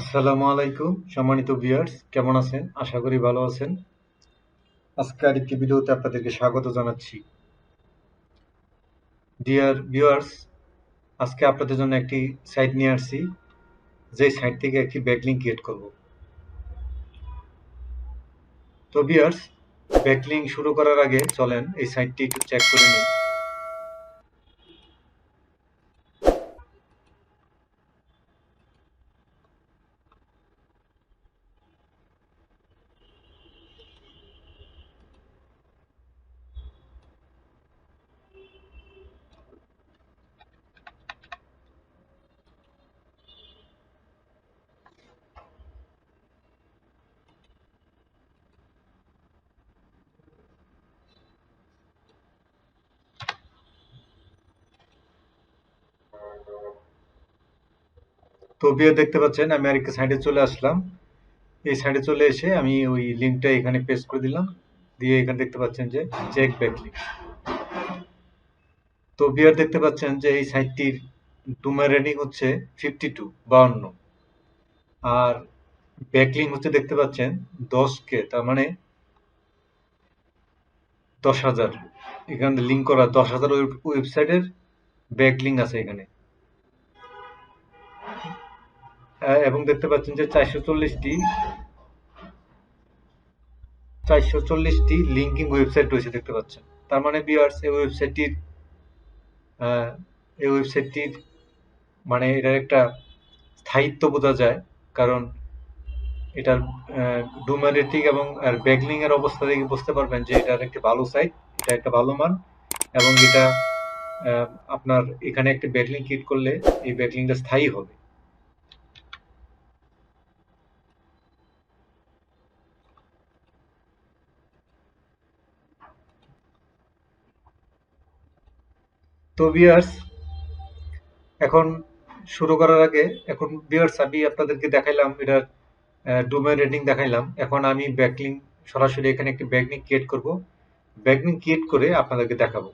আসসালামু আলাইকুম, সম্মানিত ভিউয়ার্স, কেমন আছেন? আশা করি ভালো আছেন। আজকে আরেকটি ভিডিওতে আপনাদেরকে স্বাগত জানাচ্ছি। ডিয়ার ভিউয়ার্স আজকে আপনাদের জন্য একটি সাইট নিয়ে আসছি। যে সাইট থেকে একটি ব্যাকলিং ক্রিয়েট করব। তো ভিউয়ার্স ব্যাকলিং শুরু করার আগে চলেন এই সাইটটি একটু চেক করে নিই। তো ভিউ দেখতে পাচ্ছেন, আমি আরেকটা সাইডে চলে আসলাম। এই সাইডে চলে এসে আমি ওই লিঙ্কটা এখানে পেস্ট করে দিলাম। দিয়ে এখানে দেখতে পাচ্ছেন যে চেক ব্যাকলিং তো বিয়ার দেখতে পাচ্ছেন যে এই সাইটটির ডোমেন রেটিং হচ্ছে ফিফটি টু বাউন্ন। আর ব্যাকলিং হচ্ছে দেখতে পাচ্ছেন দশ কে, তার মানে দশ হাজার। এখানে লিঙ্ক করা দশ হাজার ওয়েবসাইটের ব্যাকলিং আছে এখানে। এবং দেখতে পাচ্ছেন যে চারশো চল্লিশটি চারশো চল্লিশটি লিঙ্কিং ওয়েবসাইট রয়েছে দেখতে পাচ্ছেন। তার মানে বিয়ার্স এই ওয়েবসাইটটির এই ওয়েবসাইটটির মানে এটার একটা স্থায়িত্ব বোঝা যায়, কারণ এটার ডোমেন রেটিং এবং আর ব্যাগলিং এর অবস্থা দেখে বুঝতে পারবেন যে এটার একটি ভালো সাইট এটা একটা ভালো মান, এবং এটা আপনার এখানে একটা ব্যাকলিং ক্রিয়েট করলে এই ব্যাকলিংটা স্থায়ী হবে। তো ভিউয়ার্স এখন শুরু করার আগে, এখন ভিউয়ার্স আমি আপনাদেরকে দেখাইলাম, এটা ডোমেন রেটিং দেখাইলাম। এখন আমি ব্যাকলিং সরাসরি এখানে একটি ব্যাকলিং ক্রিয়েট করব। ব্যাকলিং ক্রিয়েট করে আপনাদেরকে দেখাবো।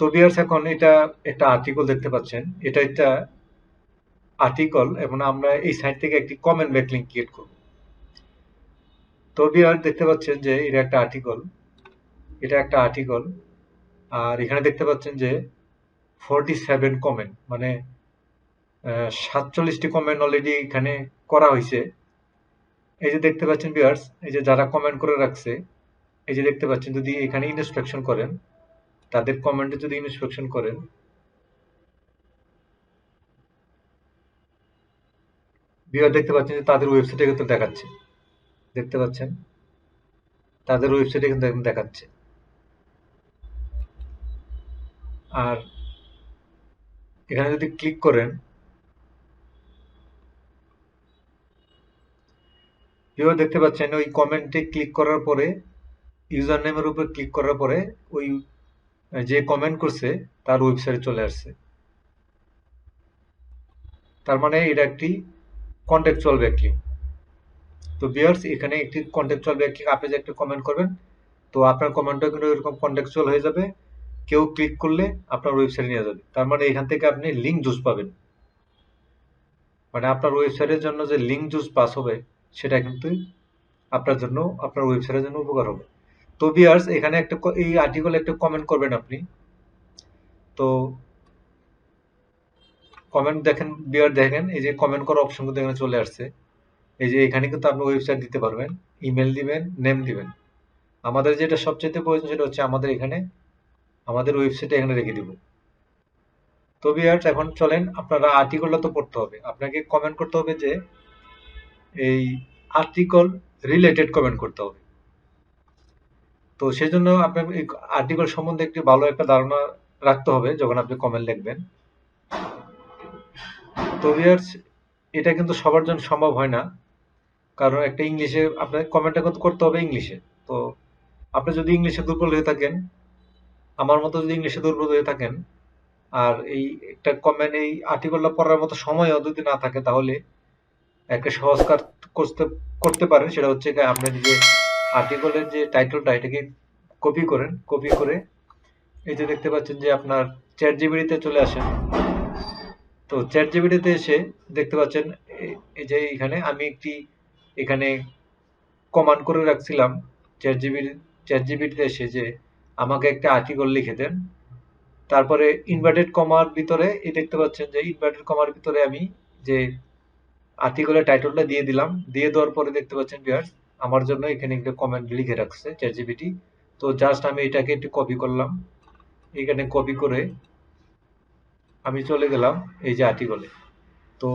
তো ভিউয়ার্স এখন এটা একটা আর্টিকেল দেখতে পাচ্ছেন। এটা একটা আর্টিকেল এবং আমরা এই সাইট থেকে একটি কমেন্ট ব্যাকলিং ক্রিয়েট করব। তো ভিউয়ার্স দেখতে পাচ্ছেন যে এটা একটা আর্টিকেল এটা একটা আর্টিকেল আর এখানে দেখতে পাচ্ছেন যে ফর্টি সেভেন কমেন্ট মানে সাতচল্লিশটি কমেন্ট অলরেডি এখানে করা হয়েছে। এই যে দেখতে পাচ্ছেন ভিউয়ার্স এই যে যারা কমেন্ট করে রাখছে, এই যে দেখতে পাচ্ছেন যদি এখানে ইনস্পেকশন করেন, তাদের কমেন্টে যদি ইনস্পেকশন করেন ভিউয়ার দেখতে পাচ্ছেন যে তাদের ওয়েবসাইটে কিন্তু দেখাচ্ছে। দেখতে পাচ্ছেন? তাদের ওয়েবসাইটে কিন্তু দেখাচ্ছে। আর এখানে যদি ক্লিক করেন কেউ দেখতে পাচ্ছেন ওই কমেন্টে ক্লিক করার পরে ইউজার নেমের উপর ক্লিক করার পরে ওই যে কমেন্ট করছে, তার ওয়েবসাইটে চলে আসছে। তার মানে এটা একটি কন্টেকচুয়াল ব্যাকলিং তো বিয়ার্স এখানে একটি কন্টেকচুয়াল ব্যাকলিং আপনি যে একটা কমেন্ট করবেন, তো আপনার কমেন্টও কিন্তু এরকম কন্টেকচুয়াল হয়ে যাবে। কেউ ক্লিক করলে আপনার ওয়েবসাইটে নিয়ে যাবে। তার মানে এখান থেকে আপনি লিঙ্ক জুস পাবেন। মানে আপনার ওয়েবসাইটের জন্য যে লিঙ্ক জুস পাস হবে, সেটা কিন্তু আপনার জন্য, আপনার ওয়েবসাইটের জন্য উপকার হবে। তো বিয়ার্স এখানে একটা এই আর্টিকেলে একটা কমেন্ট করবেন আপনি। তো কমেন্ট দেখেন বিয়ার দেখেন, এই যে কমেন্ট করার অপশন কিন্তু এখানে চলে আসছে। এই যে এখানে কিন্তু আপনি ওয়েবসাইট দিতে পারবেন। ইমেল দিবেন নেম দিবেন। আমাদের যেটা সবচেয়ে প্রয়োজন সেটা হচ্ছে আমাদের এখানে আমাদের ওয়েবসাইটে এখানে রেখে দিব। তো বিয়ার্স এখন চলেন, আপনারা আর্টিকেলটা তো পড়তে হবে। আপনাকে কমেন্ট করতে হবে যে, এই আর্টিকেল রিলেটেড কমেন্ট করতে হবে। তো সেই জন্য আপনার এই আর্টিকেল সম্বন্ধে একটি ভালো একটা ধারণা রাখতে হবে যখন আপনি কমেন্ট লিখবেন। তো ভিউয়ার্স এটা কিন্তু সবার জন্য সম্ভব হয় না। কারণ একটা ইংলিশে আপনার কমেন্টটা করতে হবে ইংলিশে। তো আপনি যদি ইংলিশে দুর্বল হয়ে থাকেন আমার মতো যদি ইংলিশে দুর্বল হয়ে থাকেন, আর এই একটা কমেন্ট এই আর্টিকেলটা পড়ার মতো সময়ও যদি না থাকে, তাহলে একটা সহজ কাজ করতে করতে পারেন। সেটা হচ্ছে কি আপনার যে আর্টিকেলের যে টাইটেলটা এটাকে কপি করেন। কপি করে এই যে দেখতে পাচ্ছেন যে আপনার চ্যাট জিবিটিতে চলে আসেন। তো চ্যাট জিবিটিতে এসে দেখতে পাচ্ছেন এই যে এখানে আমি একটি এখানে কমান্ড করে রাখছিলাম। চ্যাট জিবির চ্যাট জিবিটিতে এসে যে আমাকে একটা আর্টিকল লিখে দেন। তারপরে ইনভার্টেড কমার ভিতরে এই দেখতে পাচ্ছেন যে ইনভার্টেড কমার ভিতরে আমি যে আর্টিকেলের টাইটেলটা দিয়ে দিলাম, দিয়ে দেওয়ার পরে দেখতে পাচ্ছেন ভিউয়ার্স আমার জন্য এখানে একটা কমেন্ট লিখে রাখছে চ্যাট জিবিটি তো জাস্ট আমি এটাকে একটু কপি করলাম। এখানে কপি করে আমি চলে গেলাম এই যে আর্টিকেলে তো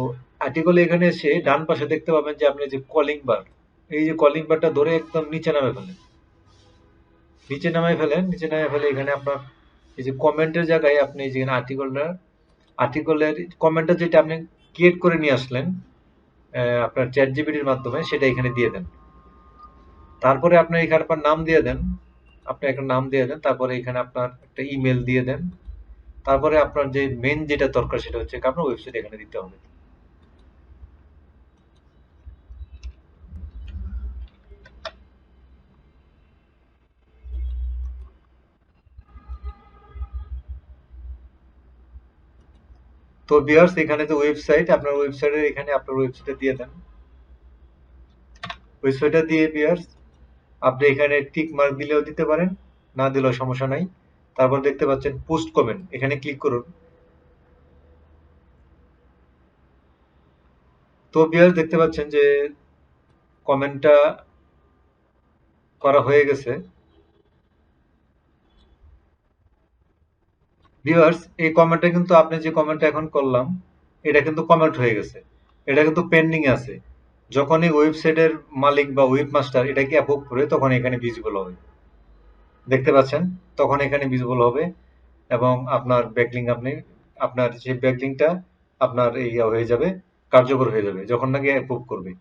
আর্টিকেলে এখানে এসে ডান পাশে দেখতে পাবেন যে আপনি যে কলিং বার এই যে কলিং বারটা ধরে একদম নিচে নামে ফেলেন। নিচে নামায় ফেলেন, নিচে নামে ফেলে এখানে আপনার এই যে কমেন্টের জায়গায় আপনি যেখানে আর্টিকেলটা আর্টিকেলের কমেন্টটা যেটা আপনি ক্রিয়েট করে নিয়ে আসলেন আপনার চ্যাট জিবিটির মাধ্যমে, সেটা এখানে দিয়ে দেন। তারপরে আপনি এখানে আপনার নাম দিয়ে দেন, আপনি একটা নাম দিয়ে দেন, তারপরে এখানে আপনার একটা ইমেল দিয়ে দেন। তারপরে আপনার যে মেন যেটা দরকার সেটা হচ্ছে আপনার ওয়েবসাইট এখানে দিতে হবে। তো বিয়ার্স এখানে যে ওয়েবসাইট আপনার ওয়েবসাইটের এখানে আপনার ওয়েবসাইটে দিয়ে দেন। ওয়েবসাইটটা দিয়ে বিয়ার্স আপনি এখানে টিক মার্ক দিলেও দিতে পারেন, না দিলেও সমস্যা নাই। তারপর দেখতে পাচ্ছেন পোস্ট কমেন্ট এখানে ক্লিক করুন। তো বিয়ার্স দেখতে পাচ্ছেন যে কমেন্টটা করা হয়ে গেছে। ভিউয়ার্স এই কমেন্টটা কিন্তু আপনি যে কমেন্টটা এখন করলাম, এটা কিন্তু কমেন্ট হয়ে গেছে। এটা কিন্তু পেন্ডিং আছে। যখন এই ওয়েবসাইটের মালিক বা ওয়েব মাস্টার এটাকে অ্যাপ্রুভ করে, তখন এখানে ভিজিবল হবে। দেখতে পাচ্ছেন? তখন এখানে ভিজিবল হবে এবং আপনার ব্যাকলিং আপনি, আপনার যে ব্যাকলিংটা আপনার এই হয়ে যাবে, কার্যকর হয়ে যাবে, যখন নাকি অ্যাপ্রুভ করবে।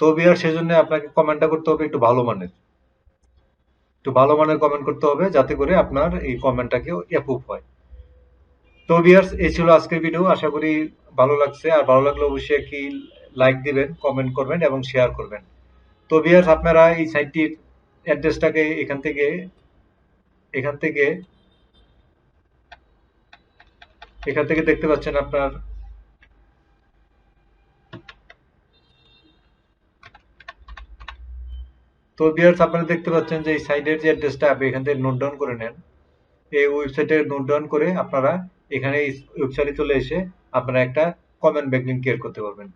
তো বিয়ার সেজন্য আপনাকে কমেন্টটা করতে হবে একটু ভালো মানের। একটু ভালো মানের কমেন্ট করতে হবে, যাতে করে আপনার এই কমেন্টটাকে অ্যাপ্রুভ হয়। তো ভিউয়ার্স এই ছিল আজকের ভিডিও আশা করি ভালো লাগছে। আর ভালো লাগলে অবশ্যই একটি লাইক দিবেন কমেন্ট করবেন এবং শেয়ার করবেন। তো ভিউয়ার্স আপনারা এই সাইটটির অ্যাড্রেসটাকে এখান থেকে এখান থেকে এখান থেকে দেখতে পাচ্ছেন আপনার। তো ভিউয়ার্স আপনারা দেখতে পাচ্ছেন যে এই সাইটের যে অ্যাড্রেসটা আপনি এখান থেকে নোট ডাউন করে নেন। এই ওয়েবসাইটে নোট ডাউন করে আপনারা এখানে ওয়েবসাইটে চলে এসে আপনারা একটা কমেন্ট ব্যাকলিং ক্রিয়েট করতে পারবেন।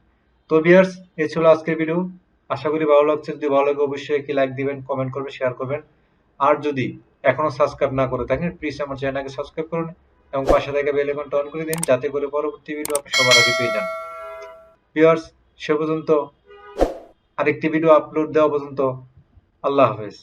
তো ভিউয়ার্স এই ছিল আজকের ভিডিও আশা করি ভালো লাগছে। যদি ভালো লাগে অবশ্যই একটি লাইক দিবেন কমেন্ট করবেন শেয়ার করবেন। আর যদি এখনও সাবস্ক্রাইব না করে থাকেন প্লিজ আমার চ্যানেলকে সাবস্ক্রাইব করুন এবং পাশে থেকে বেল আইকনটা অন করে দিন, যাতে করে পরবর্তী ভিডিও আপনি সবার আগে পেয়ে যান। ভিউয়ার্স সে পর্যন্ত আরেকটি ভিডিও আপলোড দেওয়া পর্যন্ত আল্লাহ হাফেজ।